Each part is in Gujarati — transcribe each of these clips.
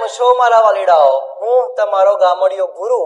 કેમ મારા વાલીડાઓ હું તમારો ગામડિયો ગુરુ.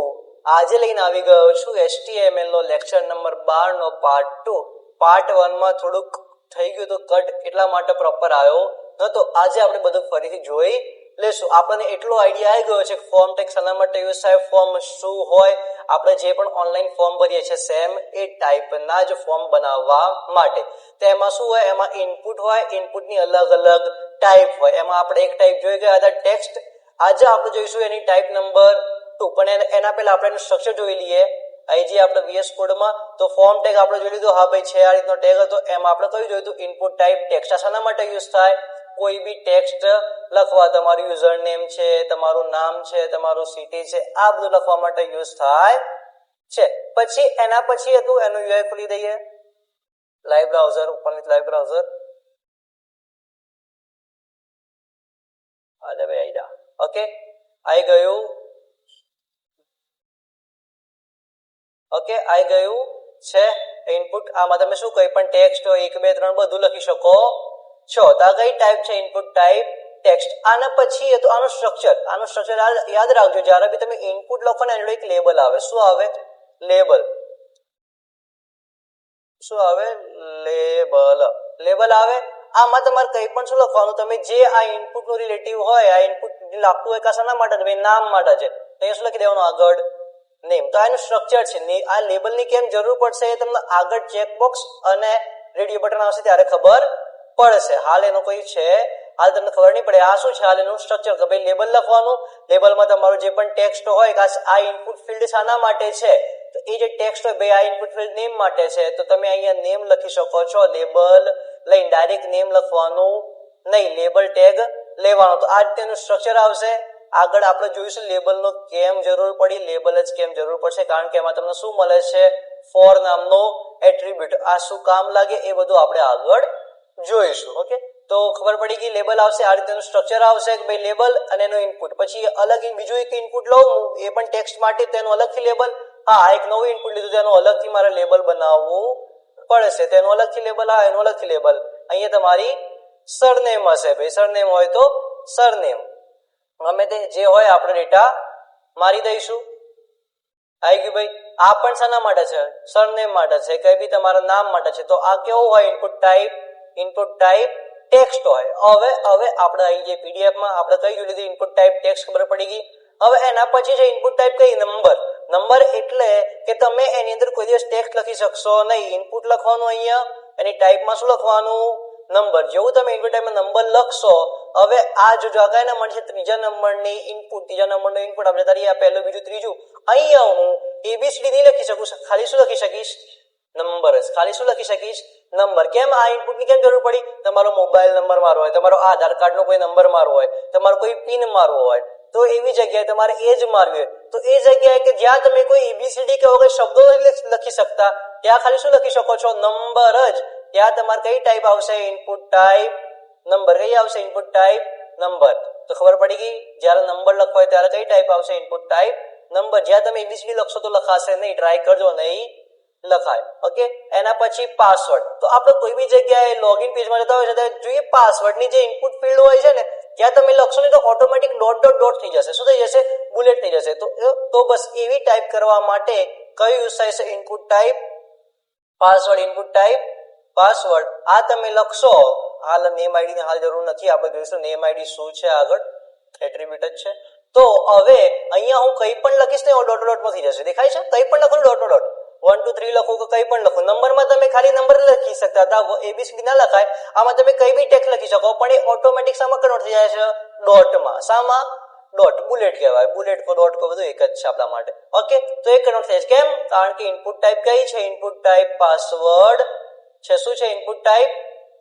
આજે લઈને આવી ગયો છું HTML નો લેક્ચર નંબર બાર નો પાર્ટ ટુ પાર્ટ વનમાં થોડુંક થઈ ગયું તો કટ એટલા માટે પ્રોપર આવ્યો. નતો આજે આપણે બધું ફરીથી જોઈ લેશું આપણને એટલો આઈડિયા આવી ગયો છે ફોર્મ ટેક્સ શાના માટે યુઝ થાય ફોર્મ શું હોય, આપણે જે પણ ઓનલાઈન ફોર્મ ભરીએ છીએ સેમ એ ટાઈપના જ ફોર્મ બનાવવા માટે. તેમાં શું હોય? એમાં ઇનપુટ હોય ઇનપુટની અલગ અલગ ટાઈપ હોય. એમાં આપણે એક ટાઈપ જોઈ ગયા હતા ટેક્સ્ટ આજે આપણે જોઈશું એની ટાઈપ નંબર ટુ પણ એના- પહેલા આપણે એનું સ્ટ્રક્ચર જોઈ લઈએ. અહીં જે આપણે વીએસ કોડમાં તો ફોર્મ ટેગ આપણે જોઈ લીધું. હા ભાઈ, છે આ રીતનો ટેગ હતો. એમાં આપણે કયું જોયું હતું? ઇનપુટ ટાઈપ ટેક્સ્ટ શાના માટે યુઝ થાય? કોઈ બી ટેક્સ્ટ લખવા, તમારું યુઝર નેમ છે, તમારું નામ છે, તમારું સિટી છે, આ બધું લખવા માટે યુઝ થાય છે. પછી, એના પછી હતું, એનું યુઆઈ ખોલી દઈએ. લાઈવ બ્રાઉઝર ઉપરની લાઈવ બ્રાઉઝર અરે ભાઈ આઈ જા ઓકે? આવી ગયું. ઓકે આવી ગયું. છે. ઇનપુટ આમાં તમે શું કંઈ પણ ટેક્સ્ટ હોય, એક, બે, ત્રણ બધું લખી શકો. છો. તો આ કઈ ટાઈપ છે ઇનપુટ ટાઈપ ટેક્સ્ટ આના પછી તો આનું સ્ટ્રક્ચર આનું સ્ટ્રક્ચર યાદ રાખજો. જ્યારે બી તમે ઇનપુટ લખો ને, એનું એક લેબલ આવે. શું આવે? લેબલ શું આવે? લેબલ લેબલ આવે? આમાં તમારે કંઈ પણ શું લખવાનું? તમે જે આ ઇનપુટનું રિલેટિવ હોય, આ ઇનપુટ લાગતું હોય કાશાના માટે? ભાઈ નામ માટે છે. તો એ શું લખી દેવાનું આગળ? નેમ તો આનું સ્ટ્રક્ચર છે. આ લેબલની કેમ જરૂર પડશે એ તમને આગળ ચેકબોક્સ અને રેડિયો બટન આવશે ત્યારે ખબર પડશે. હાલ એનો કોઈ છે. હાલ તમને ખબર નહીં પડે. આ શું છે? હાલ એનું સ્ટ્રક્ચર કે ભાઈ લેબલ લખવાનું. લેબલમાં તમારું જે પણ ટેક્સ્ટ હોય કે આ ઇનપુટ ફિલ્ડ શાના માટે છે? તો એ જે ટેક્સ્ટ હોય ભાઈ આ ઇનપુટ ફિલ્ડ નેમ માટે છે. તો તમે અહીંયા નેમ લખી શકો છો. લેબલ લઈને ડાયરેક્ટ નેમ લખવાનું નહીં લેબલ ટેગ લેવાનો. તો આ રીતેનું સ્ટ્રક્ચર આવશે. આગળ આપણે જોઈશું લેબલનો કેમ જરૂર પડી લેબલ જ કેમ જરૂર પડશે, કારણ કે એમાં તમને શું મળે છે? ફોર નામનો એટ્રીબ્યુટ આ શું કામ લાગે એ બધું આપણે આગળ જોઈશું ઓકે તો ખબર પડી ગઈ લેબલ આવશે, આ રીતેનું સ્ટ્રક્ચર આવશે કે ભાઈ લેબલ અને એનો ઇનપુટ પછી અલગ બીજું એક ઇનપુટ લઉં એ પણ ટેક્સ્ટ માટે તેનું અલગથી લેબલ હા એક નવું ઇનપુટ લીધું તેનું અલગથી મારે લેબલ બનાવવું પડશે તેનું અલગથી લેબલ આ એનું અલગથી લેબલ અહીંયા તમારી સરનેમ હશે ભાઈ. સરનેમ હોય તો સરનેમ ગમે તે જે હોય આપણે ડેટા મારી દઈશું. આવી ગયું ભાઈ. આ પણ શાના માટે છે? સરનેમ માટે છે. કઈ બી તમારા નામ માટે છે. તો આ કેવું હોય? Input type input type text હોય. હવે હવે આપણે અહીં જે પીડીએફમાં આપણે કઈ લીધું ઇનપુટ ટાઈપ ટેક્સ્ટ ખબર પડી ગઈ? હવે એના પછી છે ઇનપુટ ટાઈપ કઈ નંબર નંબર એટલે કે તમે એની અંદર કોઈ દિવસ ટેક્સ્ટ લખી શકશો નહીં. ઇનપુટ લખવાનું અહીંયા, એની ટાઈપમાં શું લખવાનું? નંબર જેવું તમે ઇનપુટ ટાઈપમાં નંબર લખશો, હવે આ જો જગાય ના મળશે ત્રીજા નંબરની ઇનપુટ ત્રીજા નંબરનો ઇનપુટ આપણે તારી આ પહેલું, બીજું, ત્રીજું. અહીંયા હું એબીસીડી નહીં લખી શકું ખાલી શું લખી શકીશ? નંબર ખાલી શું લખી શકીશ? નંબર કેમ આ ઇનપુટની કેમ જરૂર પડી? તમારો મોબાઈલ નંબર મારો હોય, તમારો આધાર કાર્ડનો કોઈ નંબર મારવો હોય, તમારો કોઈ પિન મારવો હોય તો એવી જગ્યાએ તમારે એ જ મારવી હોય. તો એ જગ્યાએ કે જ્યાં તમે કોઈ એબીસીડી કે વગર શબ્દો લખી શકતા, ત્યાં ખાલી શું લખી શકો છો? નંબર જ. ત્યાં તમારે કઈ ટાઈપ આવશે? ઇનપુટ ટાઈપ નંબર કઈ આવશે? Input type number. તો ખબર પડી ગઈ? જ્યારે નંબર લખવો હોય ત્યારે કઈ ટાઈપ આવશે? Input type number. જ્યાં તમે એબીસીડી લખશો તો લખાશે નહીં. ટ્રાય કરજો નહીં. લખાય. ઓકે એના પછી પાસવર્ડ તો આપણે કોઈ બી જગ્યાએ લોગિન પેજમાં જતા હોય છે ત્યારે જોઈએ પાસવર્ડની જે ઇનપુટ ફિલ્ડ હોય છે ને ત્યાં તમે લખશો ને તો ઓટોમેટિક ડોટ ડોટ ડોટ થઈ જશે. શું થઈ જશે? બુલેટ થઈ જશે. તો તો બસ એવી ટાઈપ કરવા માટે કયું યુઝ થાય છે? Input type password input type password આ તમે લખશો, હાલ નેમ આઈડી હાલ જરૂર નથી. આપણે જોઈશું નેમ આઈડી શું છે આગળ. એટ્રીબ્યુટ જ છે. તો હવે અહીંયા હું કંઈ પણ લખીશ ને ડોટ ડોટમાં થઈ જશે. દેખાય છે? કંઈ પણ લખું dot dot one two three લખો કે કંઈ પણ લખો. નંબરમાં તમે ખાલી નંબર લખી શકતા હતા. એબીસીડી ના લખાય. આમાં તમે કઈ બી ટેક્સ લખી શકો, પણ એ ઓટોમેટિક સામાં કન્વર્ટ થઈ જાય છે ડોટમાં શામાં ડોટ બુલેટ કહેવાય. બુલેટ કો ડોટ કો બધું એક જ છે આપણા માટે. ઓકે તો એ કન્વર્ટ થાય છે. કેમ? કારણ કે ઇનપુટ ટાઈપ કઈ છે? ઇનપુટ ટાઈપ પાસવર્ડ છે શું છે? ઇનપુટ ટાઈપ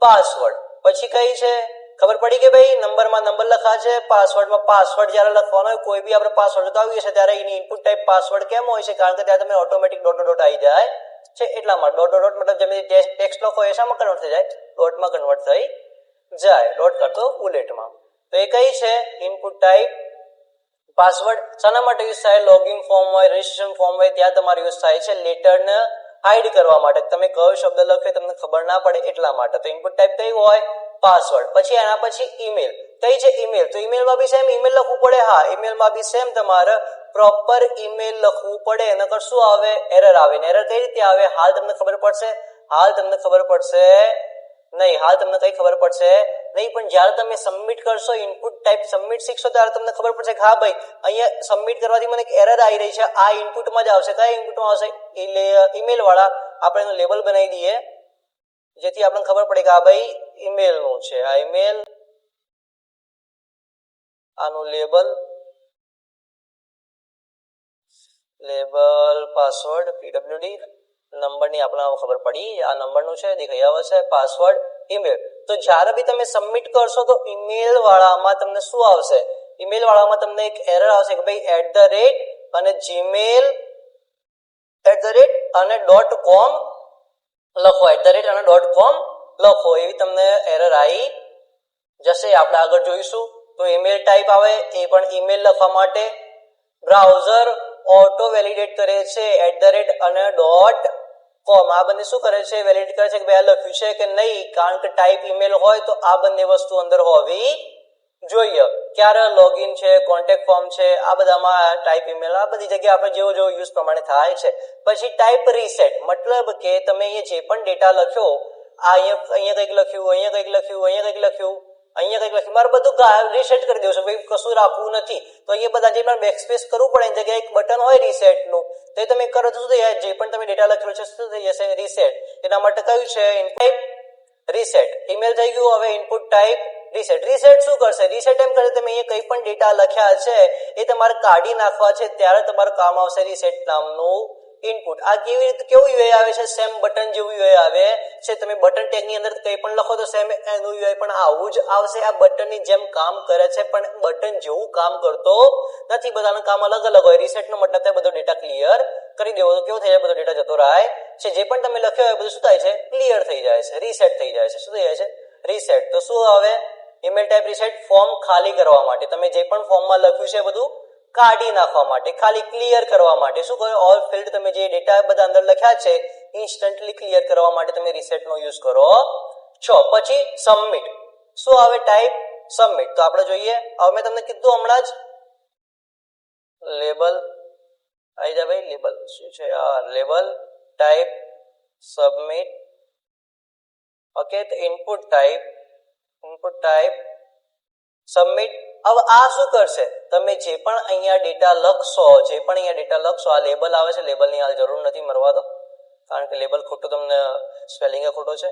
પાસવર્ડ પછી કઈ છે? ખબર પડી કે ભાઈ નંબરમાં નંબર લખા છે, પાસવર્ડમાં પાસવર્ડ જ્યારે લખવાનો હોય, કોઈ બી આપણે પાસવર્ડ જોતા આવીએ છીએ, ત્યારે એની ઇનપુટ ટાઈપ પાસવર્ડ કેમ હોય છે, કારણ કે ત્યાં તમે ઓટોમેટિક ડોટ ડોટ આવી જાય. છે એટલા માટે ડોટ ડોટ મતલબ જેમ ટેક્સ્ટ લખો એ શામાં કન્વર્ટ થઈ જાય. ડોટમાં કન્વર્ટ થઈ જાય. ડોટ કરતો બુલેટમાં તો એ કઈ છે? ઇનપુટ ટાઈપ પાસવર્ડ શાના માટે યુઝ થાય? લોગિન ફોર્મ હોય રજિસ્ટ્રેશન ફોર્મ હોય, ત્યાં તમારે યુઝ થાય છે. લેટર હાઈડ કરવા માટે. તમે કયો શબ્દ લખ્યો તમને ખબર ના પડે એટલા માટે. તો ઇનપુટ ટાઈપ કઈ હોય? પાસવર્ડ પછી એના પછી ઈમેલ કઈ છે ઈમેલ તો ઈમેલમાં બી સેમ ઈમેલ લખવું પડે. હા ઈમેલમાં બી સેમ તમારે પ્રોપર ઈમેલ લખવું પડે. નકર શું આવે? એરર આવે. ને એરર કઈ રીતે આવે? હાલ તમને ખબર પડશે? હાલ તમને ખબર પડશે નહીં, હાલ તમને કઈ ખબર પડશે? નહીં, પણ જ્યારે તમે સબમિટ કરશો ઇનપુટ ટાઈપ સબમિટ શીખશો, ત્યારે તમને ખબર પડશે કે હા ભાઈ, અહીંયા સબમિટ કરવાથી મને એક એરર આવી રહી છે. આ ઇનપુટમાં જ આવશે. કયા ઇનપુટમાં આવશે? ઈમેલ વાળા આપણે એનું લેબલ બનાવી દઈએ, જેથી આપણને ખબર પડે કે આ ભાઈ ઈમેલનું છે. આ ઈમેલ આનું લેબલ લેબલ પાસવર્ડ પીડબ્લ્યુડી નંબરની આપણને ખબર પડી. આ નંબરનું છે દેખાઈ આવે છે પાસવર્ડ ઈમેલ તો જ્યારે બી તમે સબમિટ કરશો, તો ઈમેલ વાળામાં તમને શું આવશે? ઈમેલ વાળામાં તમને એક એરર આવશે કે ભાઈ એટ ધ રેટ અને જીમેલ એટ ધ રેટ અને ડોટ કોમ લખો. એટ ધ રેટ અને ડોટ કોમ લખો. એવી તમને એરર આવી જશે. આપણે આગળ જોઈશું. તો ઈમેલ ટાઈપ આવે, એ પણ ઈમેલ લખવા માટે. બ્રાઉઝર ઓટો વેલિડેટ કરે છે. એટ ધ રેટ અને ડોટ કોમ આ બંને શું કરે છે? વેલિડેટ કરે છે કે ભાઈ આ લખ્યું છે કે નહીં? કારણ કે ટાઈપ ઈમેલ હોય તો આ બંને વસ્તુ અંદર હોવી જોઈએ. ક્યારે લોગિન છે કોન્ટેક્ટ ફોર્મ છે, આ બધામાં ટાઈપ ઈમેલ આ બધી જગ્યાએ આપણે જેવો જેવો યુઝ પ્રમાણે થાય છે. પછી ટાઈપ રીસેટ મતલબ કે તમે અહીંયા જે પણ ડેટા લખ્યો આ અહીંયા અહીંયા કંઈક લખ્યું, અહીંયા કંઈક લખ્યું, અહીંયા કંઈક લખ્યું અહીંયા કંઈક લખ્યું મારે બધું રીસેટ કરી દેવું છે. ભાઈ, કશું રાખવું નથી. તો અહીંયા બધા જે પણ બેકસ્પેસ કરવું પડે, એની જગ્યાએ એક બટન હોય રીસેટનું તો એ તમે કરો તો શું જે પણ તમે ડેટા લખ્યો છે, શું થઈ જશે? રીસેટ એના માટે કયું છે? ટાઈપ રીસેટ ઈમેલ થઈ ગયું, હવે ઇનપુટ ટાઈપ રીસેટ રીસેટ શું કરશે? રીસેટ એમ કરે, તમે અહીંયા કંઈ પણ ડેટા લખ્યા છે, એ તમારે કાઢી નાખવા છે, ત્યારે તમારું કામ આવશે રીસેટ નામનું. ઇનપુટ આ કેવી રીતે કેવું યુઆઈ આવે છે? સેમ બટન જેવું યુઆઈ આવે છે. તમે બટન ટેગની અંદર કંઈ પણ લખો તો સેમ એનું યુઆઈ પણ આવું જ આવશે. આ બટનની જેમ કામ કરે છે, પણ બટન જેવું કામ કરતો નથી. બધાનું કામ અલગ અલગ હોય. રીસેટ નો મતલબ થાય, બધો ડેટા ક્લિયર કરી દેવો. તો કેવો થઈ જાય? બધો ડેટા જતો રહે છે. જે પણ તમે લખ્યો હોય બધું શું થાય છે. ક્લિયર થઈ જાય છે. રીસેટ થઈ જાય છે. શું થઈ જાય છે? રીસેટ તો શું આવે? ઈમેલ ટાઈપ રીસેટ ફોર્મ ખાલી કરવા માટે. તમે જે પણ ફોર્મમાં લખ્યું છે બધું કાઢી નાખવા માટે, ખાલી ક્લિયર કરવા માટે. શું કહ્યું? ઓલ ફિલ્ડ તમે જે ડેટા બધા અંદર લખ્યા છે ઇન્સ્ટન્ટલી ક્લિયર કરવા માટે તમે રીસેટનો યુઝ કરો. છો, પછી સબમિટ શું આવે ટાઈપ સબમિટ તો આપણે જોઈએ. હવે મેં તમને કીધું હમણાં જ. લેબલ આવી જા ભાઈ લેબલ શું છે? આ લેબલ ટાઈપ સબમિટ ઓકે તો input type input type submit હવે આ શું કરશે? તમે જે પણ અહીંયા ડેટા લખશો, જે પણ અહીંયા ડેટા લખશો, આ લેબલ આવે છે લેબલની હાલ જરૂર નથી મરવા દો. કારણ કે લેબલ ખોટું તમને સ્પેલિંગ ખોટો છે.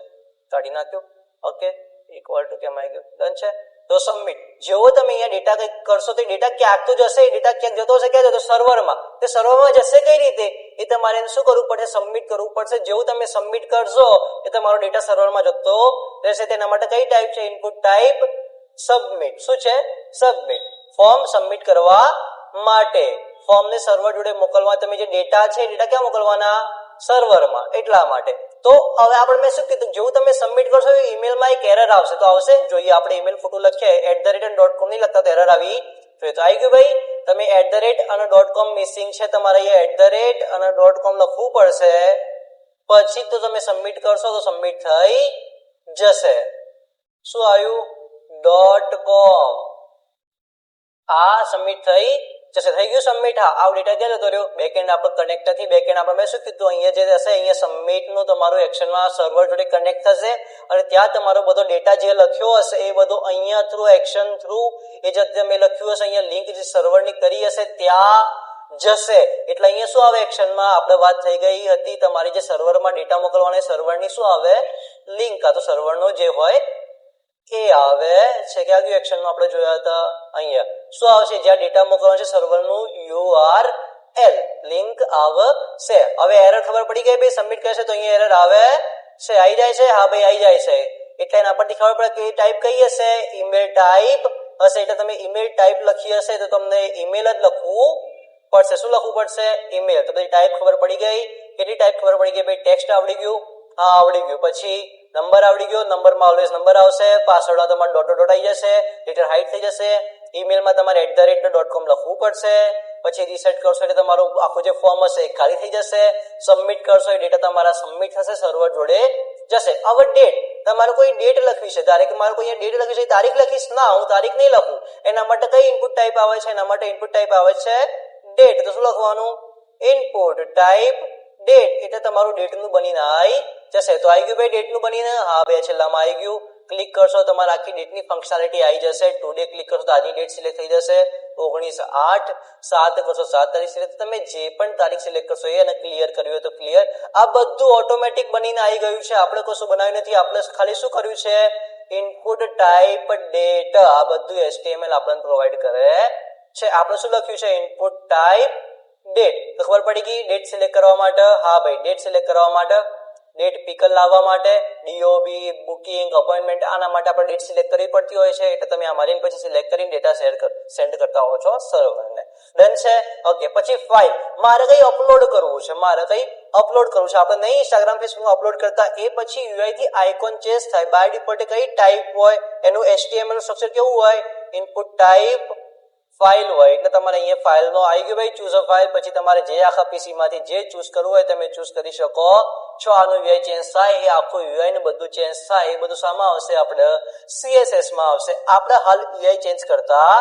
કાઢી નાખ્યો. ઓકે ઇક્વલ ટુ કેમ આવી ગયું. ડન છે. તો સબમિટ જેવો તમે અહીંયા ડેટા કંઈક કરશો, તો ડેટા ક્યાંક તો જશે ડેટા ક્યાંક જતો હશે ક્યાં જતો સર્વરમાં તે સર્વરમાં જશે કઈ રીતે? એ તમારે શું કરવું પડશે? સબમિટ કરવું પડશે. જેવું તમે સબમિટ કરશો, એ તમારો ડેટા સર્વરમાં જતો રહેશે. તેના માટે કઈ ટાઈપ છે? ઇનપુટ ટાઈપ સબમિટ શું છે? સબમિટ ફોર્મ સબમિટ કરવા માટે. ફોર્મને સર્વર જોડે મોકલવા. તમે જે ડેટા છે ડેટા ક્યાં મોકલવાના? સર્વરમાં એટલા માટે. તો હવે આપણે મેં શું કીધું? જેવું તમે સબમિટ કરશો ઈમેલમાં એક એરર આવશે. તો આવશે? જોઈએ, આપણે ઈમેલ ફોટો લખીએ. At the rate dot com નહીં લખતા, તો એરર આવી જોઈએ તો આવી ગયું ભાઈ. તમે એટ ધ રેટ અને ડોટ કોમ મિસિંગ છે તમારે અહીંયા એટ ધ રેટ અને ડોટ કોમ લખવું પડશે. પછી તો તમે સબમિટ કરશો, તો સબમિટ થઈ જશે. શું આવ્યું? ડોટ કોમ આ સબમિટ થઈ જશે. થઈ ગયું સબમિટ હા આ ડેટા ક્યાં જતો રહ્યો. બેકએન્ડ આપણે કનેક્ટ નથી બેકએન્ડ આપણે મેં શું કીધું. અહીંયા જે હશે, અહીંયા સબમિટનું તમારું એક્શનમાં સર્વર જોડે કનેક્ટ થશે અને ત્યાં તમારો બધો ડેટા જે લખ્યો હશે, એ બધો અહીંયા થ્રુ એક્શન થ્રુ એ જે મેં લખ્યું હશે, અહીંયા લિંક જે સર્વરની કરી હશે, ત્યાં જશે. એટલે અહીંયા શું આવે? એક્શનમાં આપણે વાત થઈ ગઈ હતી, તમારી જે સર્વરમાં ડેટા મોકલવાની સર્વરની શું આવે? લિંક આ તો સર્વરનો જે હોય એ આવે છે? કે આ એક્શનમાં આપણે જોયા હતા? અહીંયા. શું આવશે? જ્યાં ડેટા મોકલવાનો છે સર્વરનું યુઆર એલ લિંક આવશે. હવે એરર ખબર પડી ગઈ ભાઈ? સબમિટ કરશે તો અહીંયા એરર આવે છે. આવી જાય છે? હા ભાઈ આવી જાય છે. એટલે એના પરથી ખબર પડે કે ટાઈપ કઈ હશે? ઈમેલ ટાઈપ હશે. એટલે તમે ઈમેલ ટાઈપ લખી હશે તો તમને ઈમેલ જ લખવું પડશે. શું લખવું પડશે? ઈમેલ તો બધી ટાઈપ ખબર પડી ગઈ. કેટલી ટાઈપ ખબર પડી ગઈ ભાઈ? ટેક્સ્ટ આવડી ગયું? હા, આવડી ગયું. પછી નંબર આવડી ગયો, નંબરમાં ઓલવેઝ નંબર આવશે પાસવર્ડમાં તમારે ડોટો ડોટ આવી જશે લેટર હાઈટ થઈ જશે ઈમેલમાં તમારે at the rate dot com લખવું પડશે, પછી રીસેટ કરશો એટલે તમારું આખું જે ફોર્મ હશે એ ખાલી થઈ જશે સબમિટ કરશો એ ડેટા તમારા સબમિટ થશે સર્વર જોડે જશે. હવે ડેટ તમારે કોઈ ડેટ લખવી છે? તારીખ મારે કોઈ ડેટ લખવી છે તારીખ લખીશ? ના, હું તારીખ નહીં લખું. એના માટે કઈ ઇનપુટ ટાઈપ આવે છે? એના માટે ઇનપુટ ટાઈપ આવે છે ડેટ તો શું લખવાનું? ઇનપુટ ટાઈપ ડેટ એટલે તમારું ડેટનું બનીને આવી જશે. તો આવી ગયું ભાઈ ડેટનું બનીને? હા બે છેલ્લામાં આવી ગયું. ક્લિક કરશો તમારે આખી ડેટની ફંક્શનાલિટી આવી જશે. ટુડે ક્લિક કરશો તો આજની ડેટ સિલેક્ટ થઈ જશે. ઓગણીસ આઠ, સાત કરશો સાત તારીખ સિલેક્ટ તમે જે પણ તારીખ સિલેક્ટ કરશો એ અને ક્લિયર કર્યું હોય તો ક્લિયર આ બધું ઓટોમેટિક બનીને આવી ગયું છે. આપણે કશું બનાવ્યું નથી. આપણે ખાલી શું કર્યું છે? ઇનપુટ ટાઈપ ડેટ આ બધું એચટીએમએલ આપણને પ્રોવાઈડ કરે છે. આપણે શું લખ્યું છે? ઇનપુટ ટાઈપ ડેટ ખબર પડી ગઈ? ડેટ સિલેક્ટ કરવા માટે? હા ભાઈ ડેટ સિલેક્ટ કરવા માટે. ડેટ પીકલ લાવવા માટે ડીઓબી બુકિંગ અપોઇન્ટમેન્ટ આના માટે આપણે ડેટ સિલેક્ટ કરવી પડતી હોય છે. એટલે તમે આમાં જઈને પછી સિલેક્ટ કરીને ડેટા શેર સેન્ડ કરતા હો છો સર્વરને ડન છે ઓકે પછી ફાઇલ મારે કઈ અપલોડ કરવું છે? મારે કઈ અપલોડ કરવું છે? આપણે નહીં ઇન્સ્ટાગ્રામ ફેસબુક અપલોડ કરતા એ પછી યુઆઈ થી આઇકોન ચેન્જ થાય. બાય ડિફોલ્ટ કઈ ટાઈપ હોય, એનું એચટીએમએલ સ્ટ્રક્ચર કેવું હોય? ઇનપુટ ટાઈપ ફાઇલ હોય, એટલે તમારે અહીંયા ફાઇલનો આવી ગયો ભાઈ ચૂઝ અ ફાઇલ પછી તમારે જે આખા પીસી માંથી જે ચૂઝ કરવું હોય તમે ચૂઝ કરી શકો. છો, આનું યુઆઈ ચેન્જ થાય, એ આખું યુઆઈ ને બધું ચેન્જ થાય, એ બધું શામાં આવશે, આપણે સીએસએસમાં આવશે. આપણે હાલ યુઆઈ ચેન્જ કરતા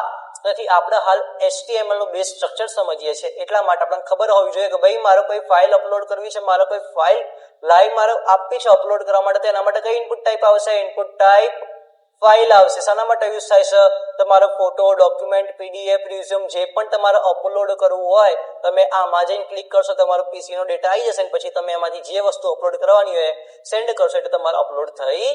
નથી, આપણે હાલ એચટીએમએલનું બેઝ સ્ટ્રક્ચર સમજીએ છીએ. એટલા માટે આપણને ખબર હોવી જોઈએ કે ભાઈ, મારે કોઈ ફાઇલ અપલોડ કરવી છે, મારે કોઈ ફાઇલ લાઈવ મારે આપવી છે અપલોડ કરવા માટે તેના માટે કઈ ઇનપુટ ટાઈપ આવશે? ઇનપુટ ટાઈપ ફાઇલ આવશે. શાના માટે યુઝ થાય છે તમારો ફોટો ડોક્યુમેન્ટ પીડીએફ રિઝ્યુમ જે પણ તમારે અપલોડ કરવું હોય, તમે આમાં જઈને ક્લિક કરશો, તમારો પીસી નો ડેટા આવી જશે અને પછી તમે એમાંથી જે વસ્તુ અપલોડ કરવાની હોય સેન્ડ કરશો એટલે તમારે અપલોડ થઈ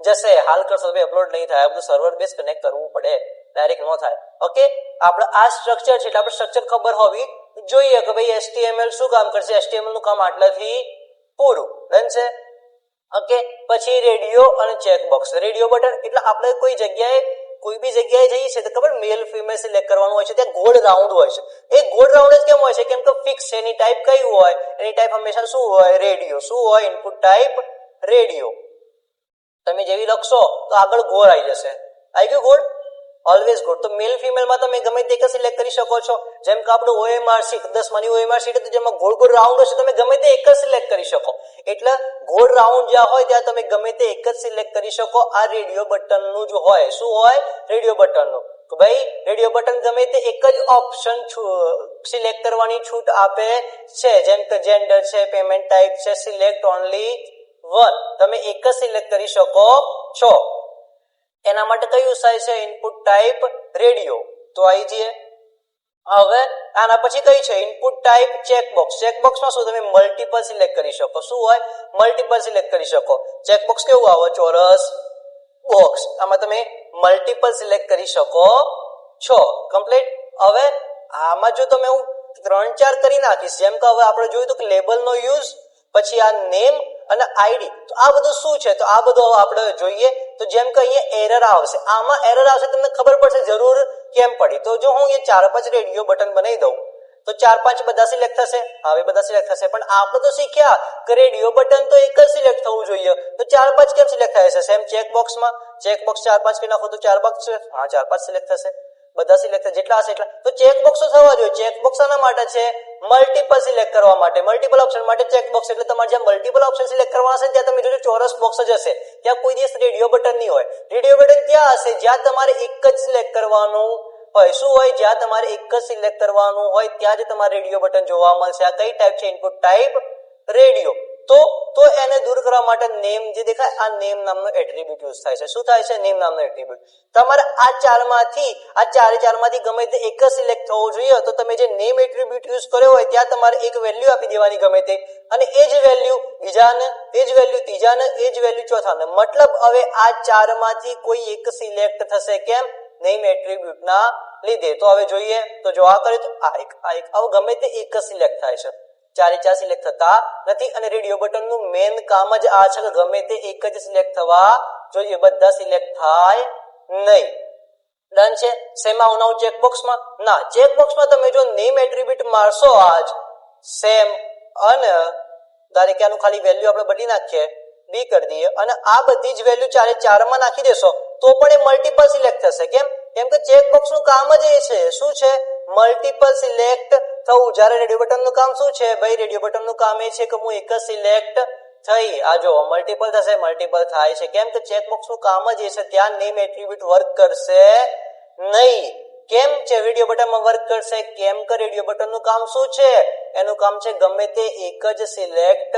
જશે. હાલ કરશો તો અપલોડ નહીં થાય. આપણું સર્વર બેઝ કનેક્ટ કરવું પડે. ડાયરેક્ટ ન થાય. ઓકે આપણે આ સ્ટ્રક્ચર છે એટલે આપણે સ્ટ્રક્ચર ખબર હોવી જોઈએ કે ભાઈ એસટીએમએલ શું કામ કરશે? એસટીએમએલનું કામ આટલાથી પૂરું. ડન છે? ઓકે? પછી રેડિયો અને ચેકબોક્સ. રેડિયો બટન, એટલે આપણે કોઈ જગ્યાએ, કોઈ બી જગ્યાએ જઈએ છે તો ખબર મેલ ફિમેલ સિલેક્ટ કરવાનું હોય છે. ત્યાં ગોળ રાઉન્ડ હોય છે. એ ગોળ રાઉન્ડ જ કેમ હોય છે? કેમ કે ફિક્સ છે. એની ટાઈપ કઈ હોય? એની ટાઈપ હંમેશા શું હોય? રેડિયો. શું હોય? Input type radio. તમે જેવી લખશો, તો આગળ ગોળ આવી જશે. આવી ગયું ગોળ? ઓલવેઝ ગુડ તો મેલ ફિમેલમાં તમે ગમે તે સિલેક્ટ કરી શકો છો. જેમ કે આપણું ઓએમઆર શીટ દસમાની ઓએમઆર શીટ તો જેમાં ગોળ ગોળ રાઉન્ડ હશે, તમે ગમે તે એક જ સિલેક્ટ કરી શકો. એટલે ગોળ રાઉન્ડ જ્યાં હોય, ત્યાં તમે ગમે તે એક જ સિલેક્ટ કરી શકો. આ રેડિયો બટનનું જ હોય. શું હોય? રેડિયો બટનનું કે ભાઈ રેડિયો બટન ગમે તે એક જ ઓપ્શન સિલેક્ટ કરવાની છૂટ આપે છે. જેમ કે જેન્ડર છે પેમેન્ટ ટાઈપ છે સિલેક્ટ ઓનલી વન તમે એક જ સિલેક્ટ કરી શકો છો. એના માટે કયું થાય છે? ઇનપુટ ટાઈપ રેડિયો તો આવી જઈએ હવે આના પછી કઈ છે? ઇનપુટ ટાઈપ ચેકબોક્સ ચેકબોક્સમાં શું? તમે મલ્ટીપલ સિલેક્ટ કરી શકો. શું હોય? મલ્ટીપલ સિલેક્ટ કરી શકો. ચેકબોક્સ કેવું આવે? ચોરસ બોક્સ આમાં તમે મલ્ટીપલ સિલેક્ટ કરી શકો છો. કમ્પ્લીટ હવે આમાં જો તમે હું ત્રણ ચાર કરી નાખીશ, જેમ કે હવે આપણે જોયું તો કે લેબલનો યુઝ પછી આ નેમ અને આઈડી તો આ બધું શું છે? તો આ બધું આપણે જોઈએ. તો જેમ કે અહીંયા એરર આવશે. આમાં એરર આવશે તમને ખબર પડશે, જરૂર કેમ પડી. તો જો હું અહીંયા ચાર પાંચ રેડિયો બટન બનાવી દઉં, તો ચાર પાંચ બધા સિલેક્ટ થશે. હવે બધા સિલેક્ટ થશે. પણ આપણે તો શીખ્યા કે રેડિયો બટન તો એક જ સિલેક્ટ થવું જોઈએ. તો ચાર પાંચ કેમ સિલેક્ટ થાય છે? સેમ ચેક બોક્સમાં ચેક બોક્સ ચાર પાંચ કે નાખો તો ચાર બોક્સ હા, ચાર પાંચ સિલેક્ટ થશે. બધા સિલેક્ટ જેટલા હશે એટલા. તો ચેક બોક્સ થવા જોઈએ. ચેક બોક્સ આના માટે છે? મલ્ટિપલ સિલેક્ટ કરવા માટે. મલ્ટિપલ ઓપ્શન માટે ચેક બોક્સ એટલે તમારે જ્યાં મલ્ટિપલ ઓપ્શન સિલેક્ટ કરવા હશે ત્યાં તમે જોજો ચોરસ બોક્સ જ હશે. ત્યાં કોઈ દિવસ રેડિયો બટન નહીં હોય. રેડિયો બટન ત્યાં હશે? જ્યાં તમારે એક જ સિલેક્ટ કરવાનું હોય. શું હોય? જ્યાં તમારે એક જ સિલેક્ટ કરવાનું હોય, ત્યાં જ તમારે રેડિયો બટન જોવા મળશે. આ કઈ ટાઈપ છે? ઇનપુટ ટાઈપ રેડિયો તો તો એને દૂર કરવા માટે નેમ જે દેખાય, આ નેમ નામનો એટ્રીબ્યુટ યુઝ થાય છે. શું થાય છે નેમ નામનો એટ્રીબ્યુટ તમારે આ ચારમાંથી, આ ચારે ચારમાંથી ગમે તે એક જ સિલેક્ટ થવો જોઈએ, તો તમે જે નેમ એટ્રીબ્યુટ યુઝ કર્યો હોય, ત્યાં તમારે એક વેલ્યુ આપી દેવાની ગમે તે. અને એ જ વેલ્યુ બીજાને, એ જ વેલ્યુ ત્રીજાને, એ જ વેલ્યુ ચોથાને. મતલબ હવે આ ચારમાંથી કોઈ એક સિલેક્ટ થશે કેમ? નેમ એટ્રીબ્યુટના લીધે. તો હવે જોઈએ, તો જો આ કરે તો આ એક આ એક. આવું ગમે તે એક જ સિલેક્ટ થાય છે. ચારે ચાર સિલેક્ટ થતા નથી અને રેડિયો બટનનું મેન કામ જ આ છે કે ગમે તે એક જ સિલેક્ટ થવા જોઈએ. બધા સિલેક્ટ થાય નહીં. ડન છે? શેમાં આવનારું ચેકબોક્સમાં ના ચેકબોક્સમાં તમે જો નેમ એટ્રીબ્યુટ મારશો આજ સેમ અને ધારે કે આનું ખાલી વેલ્યુ આપણે બદલી નાખીએ બી કરી દઈએ અને આ બધી જ વેલ્યુ ચારે ચારમાં નાખી દેશો, તો પણ એ મલ્ટિપલ સિલેક્ટ થશે. કેમ? કેમ કે ચેકબોક્સનું કામ જ એ છે. શું છે? મલ્ટીપલ સિલેક્ટ થવું જ્યારે રેડિયો બટનનું કામ શું છે? ભાઈ રેડિયો બટનનું કામ એ છે કે હું એક જ સિલેક્ટ થઈ, આ જો મલ્ટિપલ થશે મલ્ટીપલ થાય છે. કેમ કે ચેકબોક્સનું કામ જ એ છે, ત્યાં નેમ એટ્રીબ્યુટ વર્ક કરશે નહીં. કેમ છે રેડિયો બટનમાં વર્ક કરશે? કેમ કે રેડિયો બટનનું કામ શું છે? એનું કામ છે ગમે તે એક જ સિલેક્ટ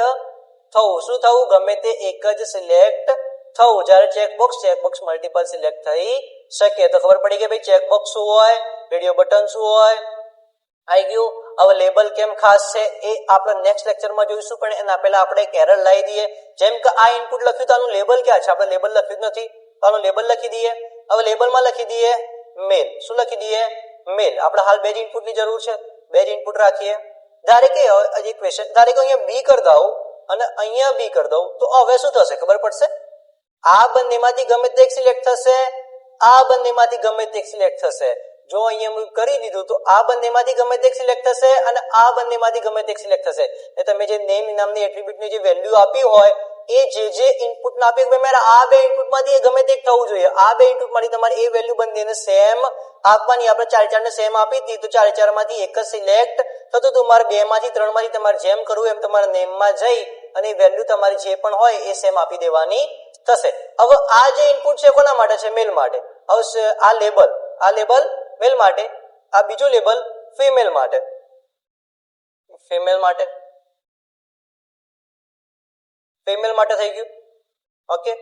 થવું. શું થવું? ગમે તે એક જ સિલેક્ટ થવું. જ્યારે ચેકબોક્સ ચેકબોક્સ મલ્ટિપલ સિલેક્ટ થઈ શકે. તો ખબર પડી કે ભાઈ ચેકબોક્સ શું હોય? રેડિયો બટન શું હોય? આવી ગયું. હવે લેબલ કેમ ખાસ છે એ આપણે નેક્સ્ટ લેક્ચરમાં જોઈશું. પણ એના પહેલા આપણે એક એરર લાવી દઈએ. જેમ કે આ ઇનપુટ લખ્યું તો આનું લેબલ ક્યાં છે? આપણે લેબલ લખ્યું જ નથી. તો આનું લેબલ લખી દઈએ. હવે લેબલમાં લખી દઈએ મેલ શું લખી દઈએ? મેલ આપણે હાલ બે જ ઇનપુટની જરૂર છે. બે જ ઇનપુટ રાખીએ. ધારે કે હજી ક્વેશ્ચન ધારે કે અહીંયા બી કરી દઉં અને અહીંયા બી કરી દઉં, તો હવે શું થશે? ખબર પડશે? આ બંનેમાંથી ગમે તે સિલેક્ટ થશે. આ બંનેમાંથી ગમે તે સિલેક્ટ થશે. જો અહીંયા હું કરી દીધું, તો આ બંનેમાંથી ગમે તે સિલેક્ટ થશે અને આ બંનેમાંથી ગમે તે સિલેક્ટ થશે. એટલે તમે જે નેમ નામની એટ્રીબ્યુટની જે વેલ્યુ આપી હોય, એ જે જે ઇનપુટ ના આપ્યું મેં આ બે ઇનપુટમાંથી એ ગમે તે થવું જોઈએ. આ બે ઇનપુટમાંથી તમારે એ વેલ્યુ બંનેને સેમ આપવાની, આપણે ચાર ચાર ને સેમ આપી દીધી, તો ચાર ચારમાંથી એક જ સિલેક્ટ થતું હતું. મારે બે માંથી ત્રણમાંથી તમારે જેમ કરવું એમ તમારા નેમમાં જઈ અને વેલ્યુ તમારી જે પણ હોય એ સેમ આપી દેવાની થશે. હવે આ જે ઇનપુટ છે, કોના માટે છે? મેલ માટે. હવે આ લેબલ આ લેબલ મેલ માટે, આ બીજો લેબલ ફિમેલ માટે. ફિમેલ માટે? ફિમેલ માટે થઈ ગયું. ઓકે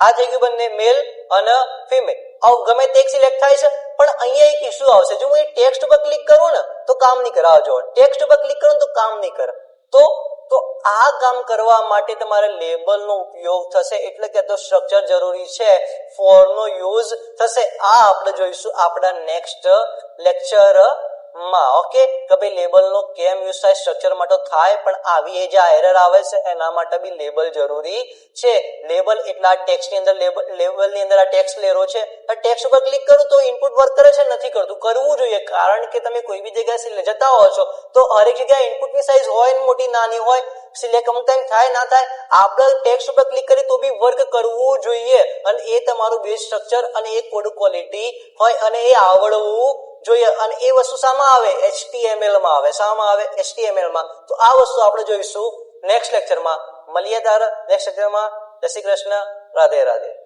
આ થઈ ગયું બંને મેલ અને ફિમેલ આવું ગમે તે સિલેક્ટ થાય છે, પણ અહીંયા એક ઇશ્યુ આવશે. જો હું એ ટેક્સ્ટ ઉપર ક્લિક કરું ને, તો કામ નહીં કરે. જો ટેક્સ્ટ ઉપર ક્લિક કરું તો કામ નહીં કરે. તો તો આ કામ કરવા માટે તમારે લેબલનો ઉપયોગ થશે, એટલે કે તો સ્ટ્રક્ચર જરૂરી છે. ફોર નો યુઝ થશે. આ આપણે જોઈશું આપણા નેક્સ્ટ લેક્ચર માં ઓકે કે ભાઈ લેબલ નો કેમ યુઝ થાય સ્ટ્રક્ચર માટે થાય, પણ આવી એ જે એરર આવે છે, એના માટે બી લેબલ જરૂરી છે. લેબલ એટલે આ ટેક્સ્ટની અંદર લેબલ લેબલની અંદર આ ટેક્સ્ટ લેરો છે. આ ટેક્સ્ટ ઉપર ક્લિક કરું તો ઇનપુટ વર્ક કરે છે, નથી કરતું. કરવું જોઈએ, કારણ કે તમે કોઈ બી જગ્યાએ જતા હો છો, તો હરેક જગ્યાએ ઇનપુટની સાઈઝ હોય મોટી, નાની હોય સિલેક્ટ અમુક થાય, ના થાય આપણે ટેક્સ્ટ ઉપર ક્લિક કરી તો બી વર્ક કરવું જોઈએ. અને એ તમારું બેઝ સ્ટ્રક્ચર અને એ કોડ ક્વોલિટી હોય અને એ આવડવું જોઈએ અને એ વસ્તુ શામાં આવે? એચટીએમએલમાં આવે. શામાં આવે એચટીએમએલમાં? તો આ વસ્તુ આપણે જોઈશું નેક્સ્ટ લેક્ચરમાં તાર નેક્સ્ટ લેક્ચરમાં જય શ્રી કૃષ્ણ. રાધે રાધે.